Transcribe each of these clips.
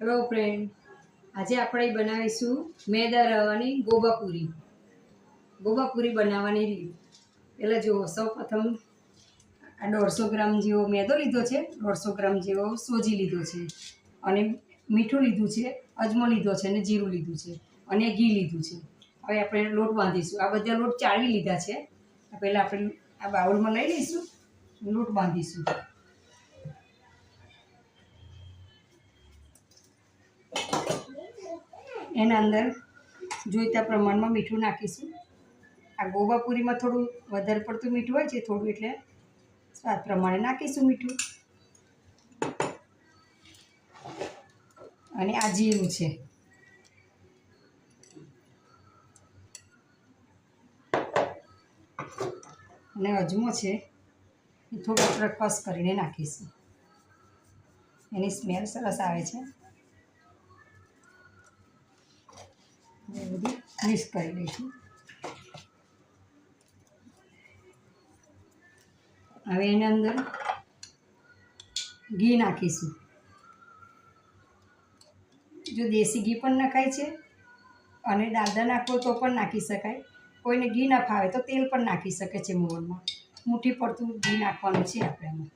Hello friend આજે આપણે બનાવીશું મેદા રવાની ગોબાપુરી ગોબાપુરી બનાવવાની રીત. પહેલાં જુઓ સૌ પ્રથમ આ દોઢસો ગ્રામ જેવો મેદો લીધો છે, દોઢસો ગ્રામ જેવો સોજી લીધો છે, અને મીઠું લીધું છે, અજમો લીધો છે, અને જીરું લીધું છે, અને ઘી લીધું છે. હવે આપણે લોટ બાંધીશું. આ બધા લોટ ચાળવી લીધા છે. પહેલાં આપણે આ બાઉલમાં લઈ લઈશું, લોટ બાંધીશું. એના અંદર જોઈતા પ્રમાણમાં મીઠું નાખીશું. આ ગોવાપુરીમાં થોડું વધારે પડતું મીઠું હોય છે, થોડું એટલે સ્વાદ પ્રમાણે નાખીશું મીઠું. અને આ જીરું છે. અને અજમો છે, એ થોડો કસ કરીને નાખીશું. એની સ્મેલ સરસ આવે છે. એ બધું મિક્સ કરી લઈશું. હવે એની અંદર ઘી નાખીશું. જો દેશી ઘી પણ નખાય છે અને દાદા નાખવો તો પણ નાખી શકાય. કોઈને ઘી ના ફાવે તો તેલ પણ નાખી શકે છે મોહનમાં. મુઠ્ઠી પડતું ઘી નાખવાનું છે આપણે એમાં.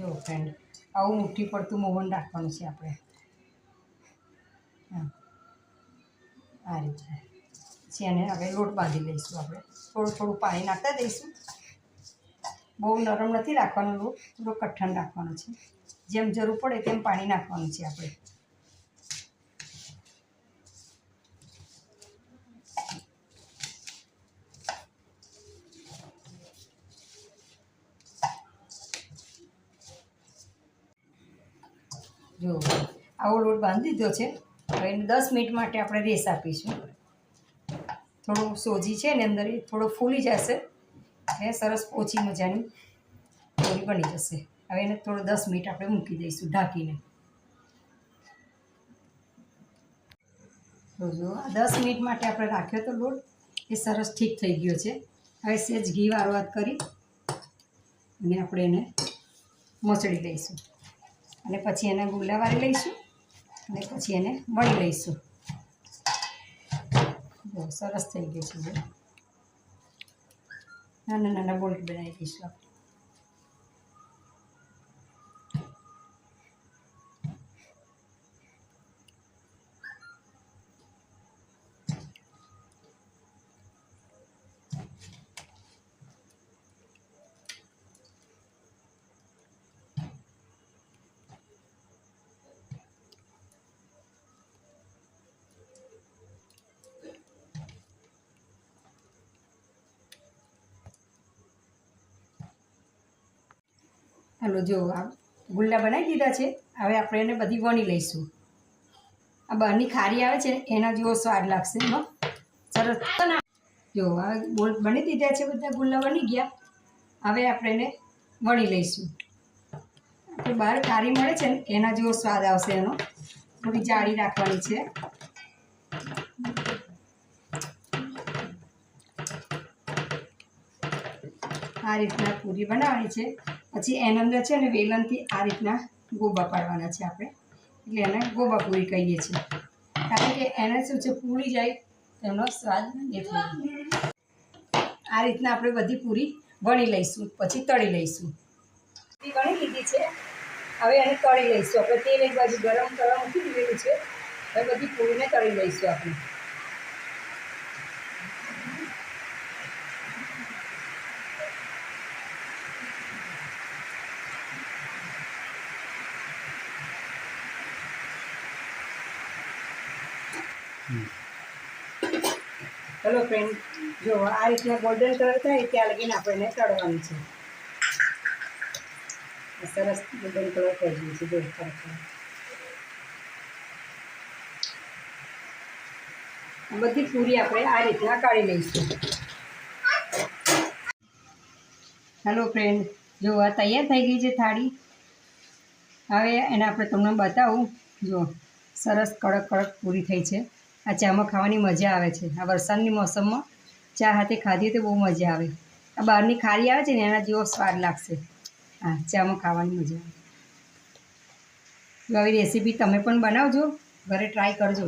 જો ફ્રેન્ડ આવું મુઠ્ઠી પડતું મોવન રાખવાનું છે આપણે. આ રીતે. પછી એને હવે લોટ બાંધી લઈશું આપણે. થોડું થોડું પાણી નાખતા દઈશું બહુ નરમ નથી રાખવાનો લોટ, થોડો કઠણ રાખવાનો છે. જેમ જરૂર પડે તેમ પાણી નાખવાનું છે આપણે. જો, આવો લોટ બાંધી દીધો છે. હવે એને દસ મિનિટ માટે આપણે રેસ આપીશું. થોડું સોજી છે ને અંદર એ થોડો ફૂલી જશે. હે, સરસ ઓછી મજાની પૂરી બની જશે. હવે એને થોડો દસ મિનિટ આપણે મૂકી દઈશું ઢાંકીને. જો, આ દસ મિનિટ માટે આપણે રાખ્યો તો લોટ. એ સરસ ઠીક થઈ ગયો છે. હવે સહેજ ઘી વારવાત કરી અને આપણે એને મચડી લઈશું. અને પછી એને ગુલાવાળી લઈશું અને પછી એને વળી લઈશું. સરસ થઈ ગયું છે નાના નાના બોલ્ટ બનાવી દઈશું આપણે. હાલો, જો આ ગુલ્લા બનાવી દીધા છે. હવે આપણે એને બધી વણી લઈશું. આ બહારની ખારી આવે છે એના જેવો સ્વાદ લાગશે એનો સરસ. જો, આ બોલ બની દીધા છે બધા ગુલ્લા બની ગયા. હવે આપણે એને વણી લઈશું. આપણે બહાર ખારી મળે છે ને, એના જેવો સ્વાદ આવશે એનો. થોડી જાળી રાખવાની છે. આ રીતના પૂરી બનાવવાની છે. પછી એના અંદર છે ને વેલણથી આ રીતના ગોબા પાડવાના છે આપણે. એટલે એને ગોબા પૂરી કહીએ છીએ. કારણ કે એને શું છે, પૂરી જાય એનો સ્વાદ આ રીતના આપણે બધી પૂરી વણી લઈશું, પછી તળી લઈશું. વણી લીધી છે. હવે એને તળી લઈશું. આપણે તેલ એક બાજુ ગરમ કરવા મૂકી દીધેલું છે. હવે બધી પૂરીને તળી લઈશું આપણે. ચલો ફ્રેન્ડ જો, આ રીતના ગોલ્ડન કલર થાય, ત્યાં લગીને આપણે એને છે. સરસ ગોલ્ડન કલર થઈ ગયું છે બધી પૂરી આપણે આ રીતના કાઢી લઈશું. હેલો ફ્રેન્ડ જો, આ તૈયાર થઈ ગઈ છે થાળી. હવે એને આપણે તમને બતાવું. જો, સરસ કડક કડક પૂરી થઈ છે. આ ચામાં ખાવાની મજા આવે છે. આ વરસાદની મોસમમાં ચા હાથે ખાધી તો બહુ મજા આવે. આ બહારની ખારી આવે છે ને, એના જેવો સ્વાદ લાગશે. હા, ચામાં ખાવાની મજા આવે. આવી રેસીપી તમે પણ બનાવજો. ઘરે ટ્રાય કરજો.